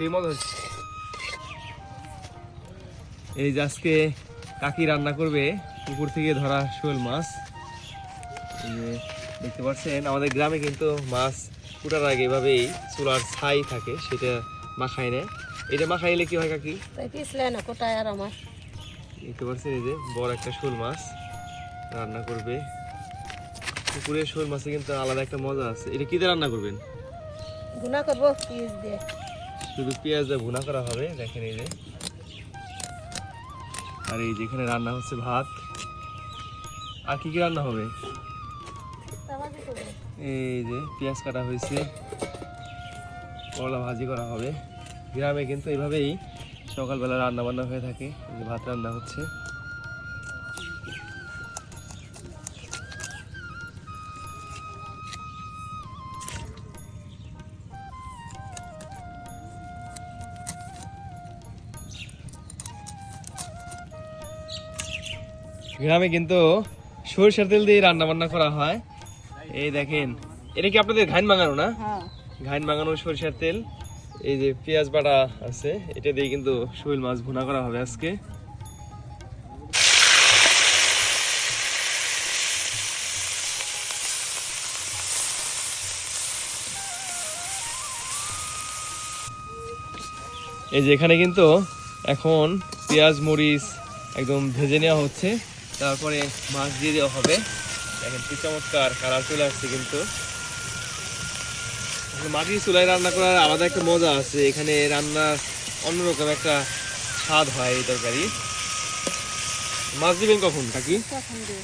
সেই মজা হচ্ছে। এই যে আজকে কাকি রান্না করবে পুকুর থেকে ধরা শোল মাছ। দেখতে পাচ্ছেন আমাদের গ্রামে কিন্তু মাছ কুটার আগে এভাবেই চুলার ছাই থাকে সেটা মাখায় নেয়। এটা মাখাইলে কি হয় কাকি? না কোটায় আর আমার। দেখতে পাচ্ছেন এই যে বড় একটা শোল মাছ রান্না করবে। পুকুরের শোল মাছে কিন্তু আলাদা একটা মজা আছে। এটা কি দিয়ে রান্না করবেন? গুণা করব পিস দিয়ে। শুধু পেঁয়াজ দিয়ে ভুনা করা হবে, দেখেন এই যে। আর এই যেখানে রান্না হচ্ছে ভাত। আর কি কি রান্না হবে? এই যে পেঁয়াজ কাটা হয়েছে। করলা ভাজি করা হবে। গ্রামে কিন্তু এইভাবেই সকালবেলা রান্না বান্না হয়ে থাকে। ভাত রান্না হচ্ছে। গ্রামে কিন্তু সরষের তেল দিয়ে রান্না বান্না করা হয়। এই দেখেন এটা কি আপনাদের ঘাইন বাঙানো না? হ্যাঁ। ঘাইন বাঙানো সরিষার তেল। এই যে পেঁয়াজ বাটা আছে এটা দিয়ে কিন্তু শৈল মাছ ভুনা করা হবে আজকে। এই যে এখানে কিন্তু এখন পেঁয়াজ মরিচ একদম ভেজে নেওয়া হচ্ছে। তারপরে মাছ দিয়ে দেওয়া হবে। দেখেন কি চমৎকার কালার চলে আসছে কিন্তু। মাটির চুলায় রান্না করার আলাদা একটা মজা আছে। এখানে রান্নার অন্যরকম একটা স্বাদ হয় এই তরকারি। মাছ দিবেন কখন কাকি? দিয়ে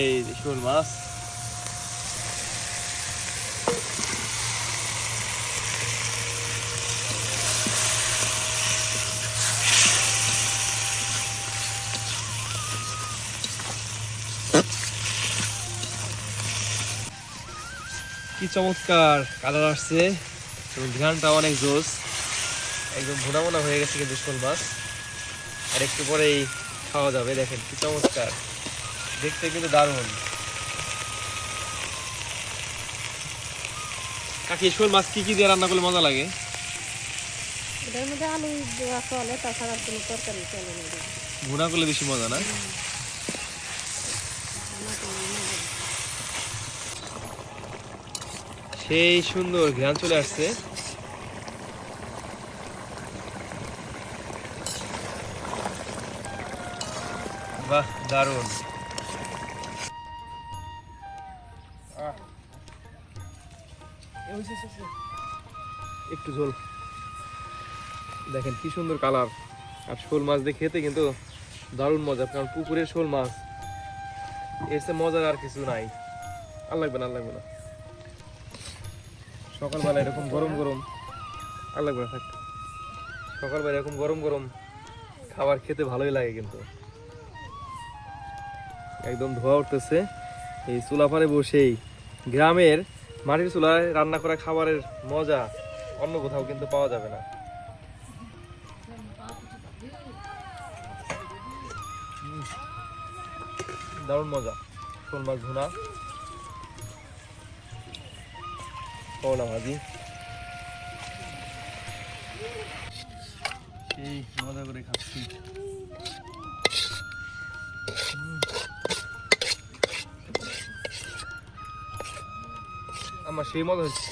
এই শোল মাছ। কি চমৎকার কালার আসছে। এবং ঘ্রানটা অনেক জোস। একদম ভোনা মোনা হয়ে গেছে কিন্তু শোল মাছ আর একটু পরেই খাওয়া যাবে দেখেন কি চমৎকার। দেখতে কিন্তু দারুণ। কাকি শোল মাছ কি কি দিয়ে রান্না করলে মজা লাগে? এটার মধ্যে আলু দেওয়া চলে তাছাড়া আর কোনো তরকারি চলে না ভুনা করলে বেশি মজা না রান্না করলে মজা। সেই সুন্দর ঘ্রাণ চলে আসছে। বাহ দারুণ। একটু ঝোল। দেখেন কি সুন্দর কালার। আর শোল মাছ দিয়ে খেতে কিন্তু দারুণ মজা কারণ পুকুরের শোল মাছ এর মজার আর কিছু নাই। আর লাগবে না আর লাগবে না। সকালবেলা এরকম গরম গরম আর লাগবে না, থাক। সকালবেলা এরকম গরম গরম খাবার খেতে ভালোই লাগে কিন্তু। একদম ধোয়া উঠতেছে, এই চুলা পারে বসেই। গ্রামের মাটির চুলায় রান্না করা খাবারের মজা অন্য কোথাও কিন্তু পাওয়া যাবে না। দারুণ মজা। শোল মাছ ভুনা। করলা ভাজি সেই মজা করে খাচ্ছি। আমার সেই মজা হচ্ছে।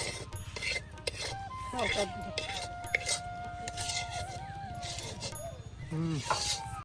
হুম।